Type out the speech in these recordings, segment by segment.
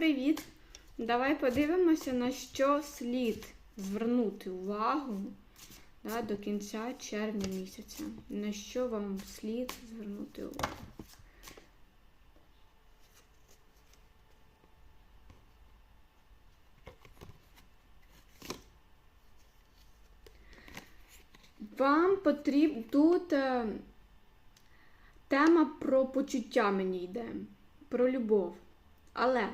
привіт! Давай подивимося, на що слід звернути увагу да, до кінця червня місяця. На що вам слід звернути увагу? Вам потрібно тут е, тема про почуття мені йде, про любов. Але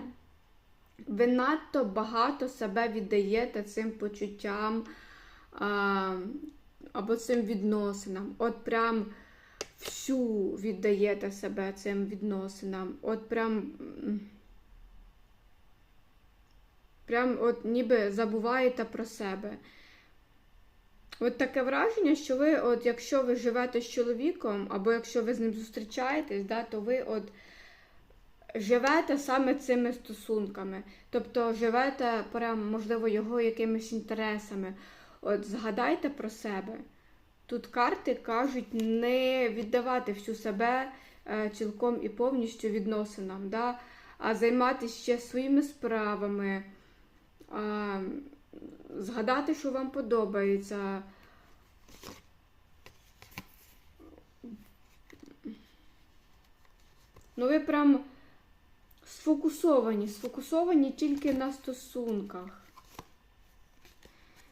ви надто багато себе віддаєте цим почуттям а, або цим відносинам. От прям всю віддаєте себе цим відносинам. От прям. Прям от ніби забуваєте про себе. От таке враження, що ви, от якщо ви живете з чоловіком, або якщо ви з ним зустрічаєтесь, да, то ви от живете саме цими стосунками. Тобто живете прям, можливо, його якимись інтересами. От згадайте про себе. Тут карти кажуть не віддавати всю себе е, цілком і повністю відносинам, да? а займатися ще своїми справами, а, згадати, що вам подобається. Ну, ви прям сфокусовані, сфокусовані тільки на стосунках.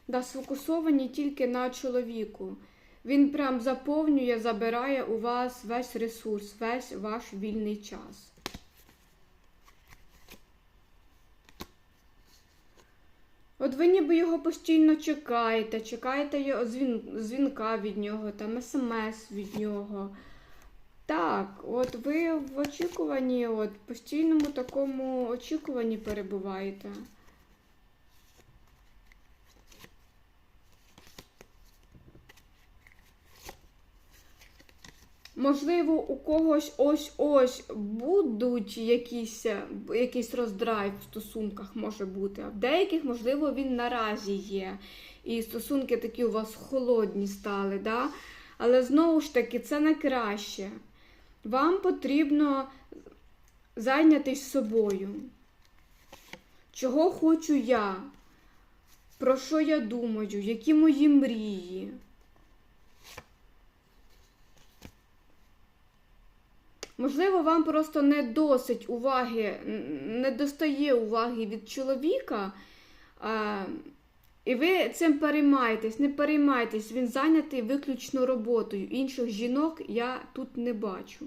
Да, сфокусовані тільки на чоловіку. Він прям заповнює, забирає у вас весь ресурс, весь ваш вільний час. От ви ніби його постійно чекаєте, чекаєте дзвін, дзвінка від нього, там смс від нього. Так, от ви в очікуванні, от постійному такому очікуванні перебуваєте. Можливо, у когось ось-ось будуть якісь, якийсь роздрайв в стосунках може бути, а в деяких, можливо, він наразі є. І стосунки такі у вас холодні стали, да? але знову ж таки, це не краще. Вам потрібно зайнятися собою. Чого хочу я? Про що я думаю? Які мої мрії? Можливо, вам просто не досить уваги, не достає уваги від чоловіка, і ви цим переймаєтесь, не переймайтесь, він зайнятий виключно роботою. Інших жінок я тут не бачу.